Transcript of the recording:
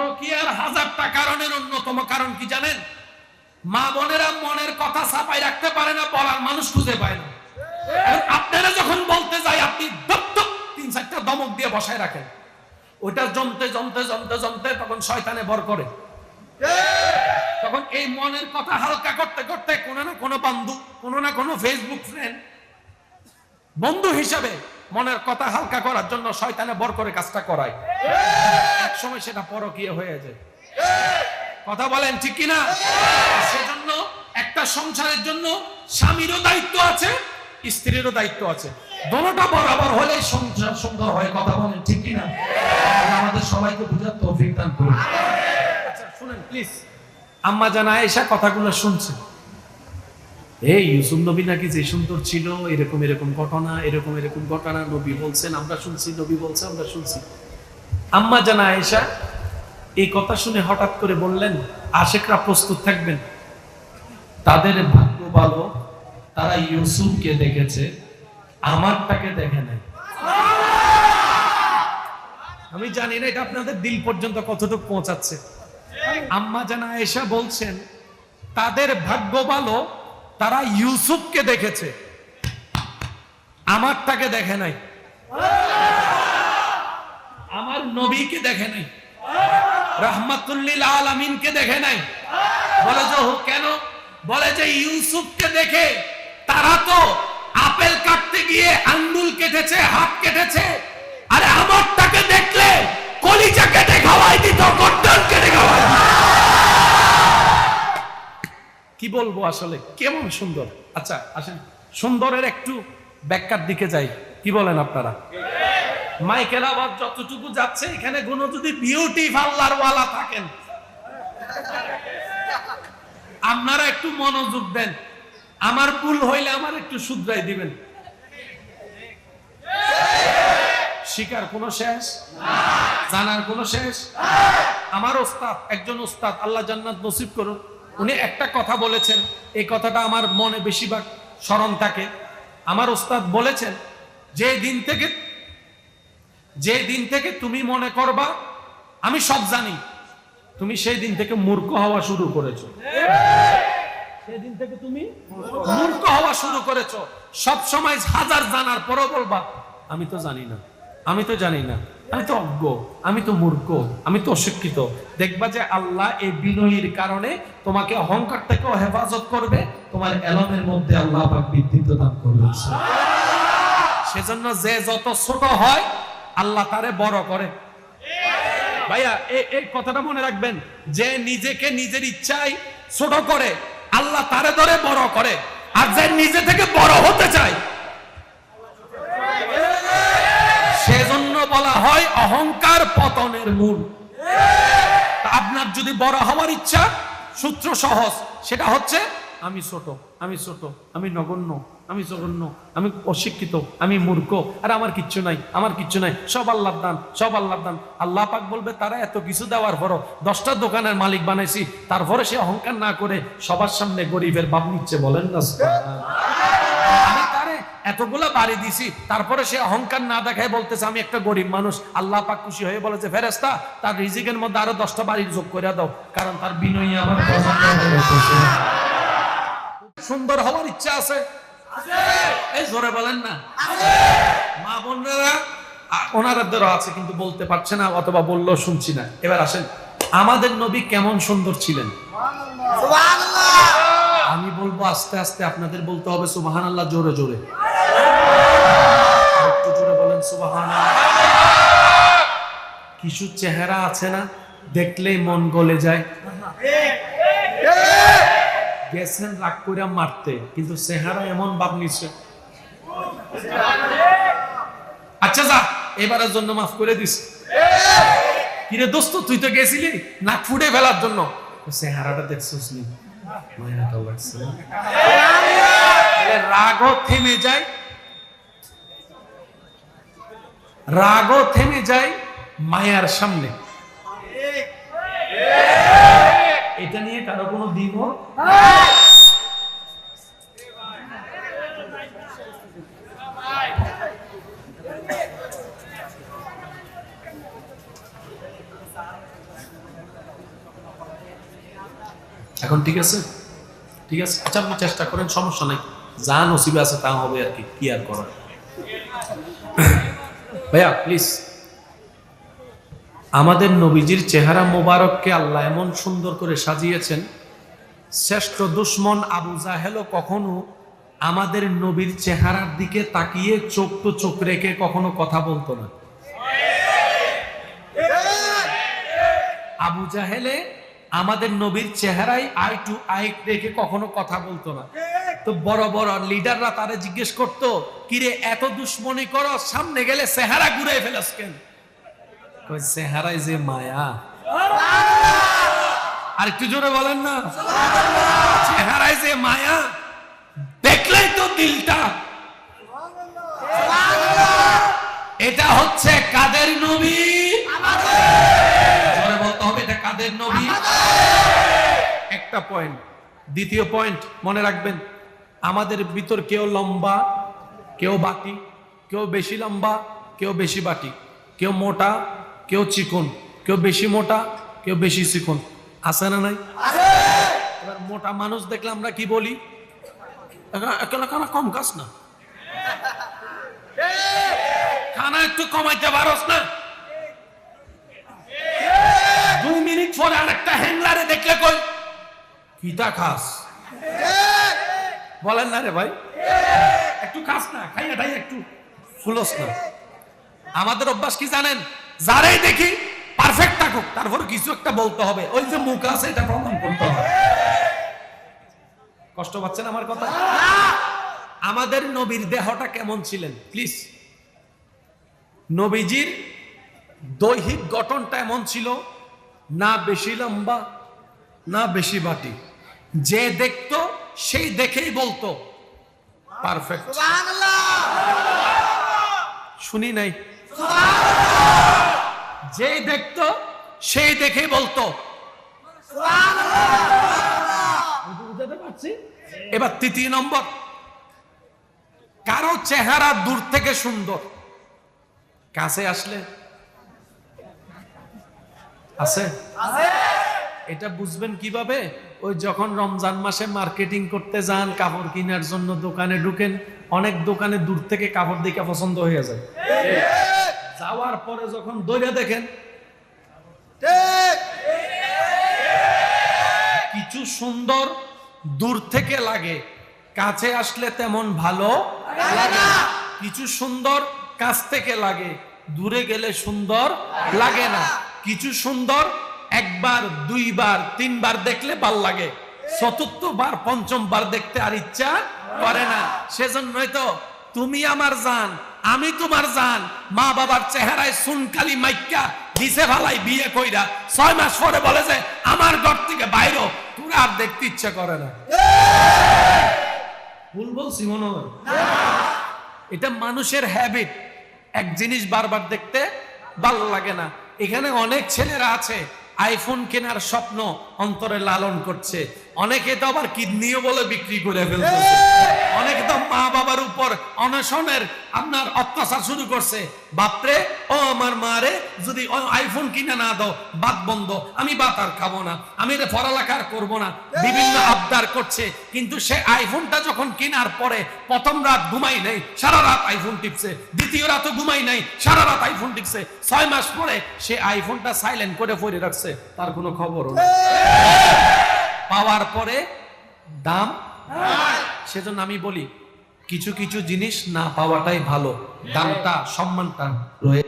পরকিয়ার হাজারটা কারণের অন্যতম কারণ কি জানেন? মা বোনেরা মনের কথা ছাপাই রাখতে পারে না, বলার মানুষ খুঁজে পায় না। আপনারা যখন বলতে যাই, আপনি তিন চারটা দমক দিয়ে বসায় রাখেন। ওইটা জমতে জমতে জমতে জমতে তখন শয়তানে বর করে। তখন এই মনের কথা হালকা করতে করতে কোনো না কোনো বন্ধু, কোনো না কোনো ফেসবুক ফ্রেন্ড বন্ধু হিসাবে মনের কথা হালকা করার জন্য শয়তানে বর করে কাজটা করায়। এক সময় সেটা পরকীয় হয়ে যায়। কথা বলেন ঠিক কিনা? সেজন্য একটা সংসারের জন্য স্বামীরও দায়িত্ব আছে, স্ত্রীরও দায়িত্ব আছে। দোনোটা বরাবর হলে সংসার সুন্দর হয়, কথা বলেন ঠিক কিনা? আমাদের সবাইকে বুঝার তৌফিক দান করুন। আচ্ছা শুনেন প্লিজ আম্মা জানা এসা কথাগুলো শুনছে। এই ইউসুফ নবী নাকি যে সুন্দর ছিল, এরকম এরকম ঘটনা, এরকম এরকম ঘটনা নবী বলছেন, আমরা শুনছি, নবী বলছে, আমরা শুনছি। আম্মা জানা আয়েশা, এই কথা শুনে হঠাৎ করে বললেন, আশেকরা প্রস্তুত থাকবেন। তাদের ভাগ্য ভালো, তারা ইউসুফকে দেখেছে, আমারটাকে দেখে নাই। আমি জানি না এটা আপনাদের দিল পর্যন্ত কতটুকু পৌঁছাচ্ছে। আম্মা জানা আয়েশা বলছেন, তাদের ভাগ্য ভালো, তারা ইউসুফকে দেখেছে, আমারটাকে দেখে নাই। নবীকে দেখে নাই। রহমতুল্লিল আলমিনকে দেখে নাই। বলে যে হো, কেন? বলে যে ইউসুফকে দেখে তারা তো আপেল কাটতে গিয়ে আঙ্গুল কেটেছে হাত কেটেছে। আরে আমারটাকে দেখলে কলিজা কেটে খাওয়াই দিত গর্দন কেটে খাওয়াই। কি বলব আসলে? কেমন সুন্দর। আচ্ছা আসেন। সুন্দরের একটু ব্যাখ্যার দিকে যাই। কি বলেন আপনারা? মাইকেল আবার যতটুকু যাচ্ছে, এখানে কোনো যদি বিউটি পার্লার ওয়ালা থাকেন। আপনারা একটু মনোযোগ দেন। আমার ভুল হইলে আমার একটু শুধরাই দিবেন। শিকার কোনো শেষ? জানার কোনো শেষ? আমার ওস্তাদ, একজন ওস্তাদ, আল্লাহ জান্নাত নসিব করুন। উনি একটা কথা বলেছেন, এই কথাটা আমার মনে বেশিরভাগ স্মরণ থাকে। আমার ওস্তাদ বলেছেন, যে দিন থেকে যে দিন থেকে তুমি মনে করবা, আমি সব জানি, তুমি সেই দিন থেকে মূর্খ হওয়া শুরু করেছ। সেদিন থেকে তুমি মূর্খ হওয়া শুরু করেছ। সব সময় হাজার জানার পরও বলবা, আমি তো জানি না, আমি তো জানি না, আমি তো অজ্ঞ, আমি তো মূর্খ, আমি তো অশিক্ষিত। দেখবা যে আল্লাহ এই বিনয়ীর কারণে তোমাকে অহংকার থেকেও হেফাজত করবে, তোমার এলমের মধ্যে আল্লাহ পাক বৃদ্ধিত দান করবে। সেজন্য যে যত ছোট হয় আল্লাহ তারে বড় করে। ভাইয়া এই কথাটা মনে রাখবেন, যে নিজেকে নিজের ইচ্ছায় ছোট করে, আল্লাহ তারে ধরে বড় করে, আর যে নিজে থেকে বড় হতে চায়। সেজন্য বলা হয় অহংকার পতনের মূল। আপনার যদি বড় হওয়ার ইচ্ছা, সূত্র সহজ, সেটা হচ্ছে, আমি ছোট আমি ছোট, আমি নগণ্য। আমি জঘন্য, আমি অশিক্ষিত, আমি মূর্খ, আর আমার কিচ্ছু নাই, আমার কিচ্ছু নাই। সব আল্লাহ দান, সব আল্লাহ দান। আল্লাহ পাক বলবে, তারা এত কিছু দেওয়ার পরও দশটা দোকানের মালিক বানাইছি, তারপরে সে অহংকার না করে সবার সামনে গরিবের বাপ নিচ্ছে বলেন না আমি এতগুলা বাড়ি দিছি, তারপরে সে অহংকার না দেখায় বলতেছে, আমি একটা গরিব মানুষ। আল্লাহ পাক খুশি হয়ে বলেছে ফেরেস্তা তার রিজিকের মধ্যে আরও দশটা বাড়ি যোগ করে দাও, কারণ তার বিনয়ী আমার সুন্দর হওয়ার ইচ্ছা আছে এই জোরে বলেন না। মা বোনেরা আ- ওনারাদেরও আছে কিন্তু বলতে পারছে না অথবা বললেও শুনছি না। এবার আসেন আমাদের নবী কেমন সুন্দর ছিলেন? আমি বলব আস্তে আস্তে আপনাদের বলতে হবে সুবাহান আল্লাহ জোরে। জোরে একটু জোরে বলেন সুবাহান কিছু চেহারা আছে না? দেখলেই মন গলে যায়। গেছেন রাগ করে মারতে, কিন্তু চেহারা এমন ভাব নিচ্ছে আচ্ছা যা, এবারের জন্য মাফ করে দিস। কিরে দোস্ত, তুই তো গেছিলি নাক ফুটে ফেলার জন্য। চেহারাটা দেখছিস নি? রাগও থেমে যায়। রাগও থেমে যায় মায়ার সামনে। এটা নিয়ে কারও কোনো দিব এখন ঠিক আছে? ঠিক আছে? আচ্ছা আপনি চেষ্টা করেন, সমস্যা নাই। যা নসিবে আছে তা হবে আর কি কি আর করার? ভাইয়া প্লিজ আমাদের নবীজির চেহারা মোবারককে আল্লাহ এমন সুন্দর করে সাজিয়েছেন, শ্রেষ্ঠ দুশ্মন আবু জাহেলও কখনো আমাদের নবীর চেহারার দিকে তাকিয়ে চোখ তো চোখ রেখে কখনো কথা বলতো না। আবু জাহেলে আমাদের নবীর চেহারায় আই টু আই রেখে কখনো কথা বলতো না। তো বড় বড় লিডাররা তারা জিজ্ঞেস করতো, কিরে, এত দুশ্মনী করো সামনে গেলে চেহারা ঘুরে ফেলাস কেন? কই, চেহারায় যে মায়া। আর একটু জোরে বলেন না। চেহারায় যে মায়া দেখলেই তো দিলটা। এটা হচ্ছে কাদের নবী? বলতে হবে এটা কাদের নবী? একটা পয়েন্ট দ্বিতীয় পয়েন্ট মনে রাখবেন আমাদের ভিতর কেউ লম্বা কেউ কেউ বেশি লম্বা কেউ বেশি বাটি কেউ মোটা কেউ চিকন কেউ বেশি মোটা কেউ বেশি চিকন। আছে না নাই? এবার মোটা মানুষ দেখলে আমরা কি বলি? খানা কম কাজ না। খানা একটু কমাইতে পারস না? দুই মিনিট পরে আরেকটা হ্যাংলারে দেখলে কই? কিতা খাস? বলেন না রে ভাই। একটু খাস না খাইয়া খাইয়া একটু ফুলস না। আমাদের অভ্যাস কি জানেন? যারাই দেখি পারফেক্ট থাকুক তারপর কিছু একটা বলতে হবে। ওই যে মুখ আছে এটা প্রমাণ করতে হবে। কষ্ট পাচ্ছেন আমার কথা? আমাদের নবীর দেহটা কেমন ছিলেন? প্লিজ নবীজির দৈহিক গঠনটা এমন ছিল না বেশি লম্বা না বেশি বাটি। যে দেখতো সেই দেখেই বলতো পারফেক্ট শুনি নাই? যে দেখতো সেই দেখেই বলতো। বুঝাতে পারছি? এবার তৃতীয় নম্বর। কারও চেহারা দূর থেকে সুন্দর। কাছে আসলে? আছে? এটা বুঝবেন কীভাবে? ওই যখন রমজান মাসে মার্কেটিং করতে যান কাপড় কেনার জন্য দোকানে ঢুকেন অনেক দোকানে দূর থেকে কাপড় দেখে পছন্দ হয়ে যায়। যাওয়ার পরে যখন দৈরা দেখেন কিছু সুন্দর দূর থেকে লাগে কাছে আসলে তেমন ভালো লাগে না। কিছু সুন্দর কাছ থেকে লাগে দূরে গেলে সুন্দর লাগে না। কিছু সুন্দর একবার দুইবার তিনবার দেখলে ভালো লাগে। চতুর্থবার পঞ্চমবার দেখতে আর ইচ্ছা করে না। সেজন্যই তো তুমি আমার জান আমি তোমার জান মা বাবার চেহারায় সুনকালি মাইকা দিছে ভালাই বিয়ে কইরা। ছয় মাস পরে বলে যে আমার ঘর থেকে বাইরো তোর আর দেখতে ইচ্ছা করে না। ভুল বলছি মনে হয়। এটা মানুষের হ্যাবিট এক জিনিস বারবার দেখতে ভালো লাগে না। এখানে অনেক ছেলেরা আছে আইফোন কেনার স্বপ্ন অন্তরে লালন করছে। অনেকে তো আবার কিডনিও বলে বিক্রি করে ফেলতেছে অনেকে তো মা বাবার উপর অনশনের আপনার অত্যাচার শুরু করছে। বাপরে ও আমার মারে যদি আইফোন কিনে না দাও বাদ বন্ধ আমি বাত আর খাব না আমি এটা পড়ালেখার করব না। বিভিন্ন আবদার করছে কিন্তু সে আইফোনটা যখন কেনার পরে প্রথম রাত ঘুমাই নাই সারা রাত আইফোন টিপছে দ্বিতীয় রাতও ঘুমাই নাই সারা রাত আইফোন টিপছে ছয় মাস পরে সে আইফোনটা সাইলেন্ট করে পড়ে রাখছে তার কোনো খবরও নেই। পাওয়ার পরে দাম? সেজন্য আমি বলি কিছু কিছু জিনিস না পাওয়াটাই ভালো। দামটা সম্মানটা রয়ে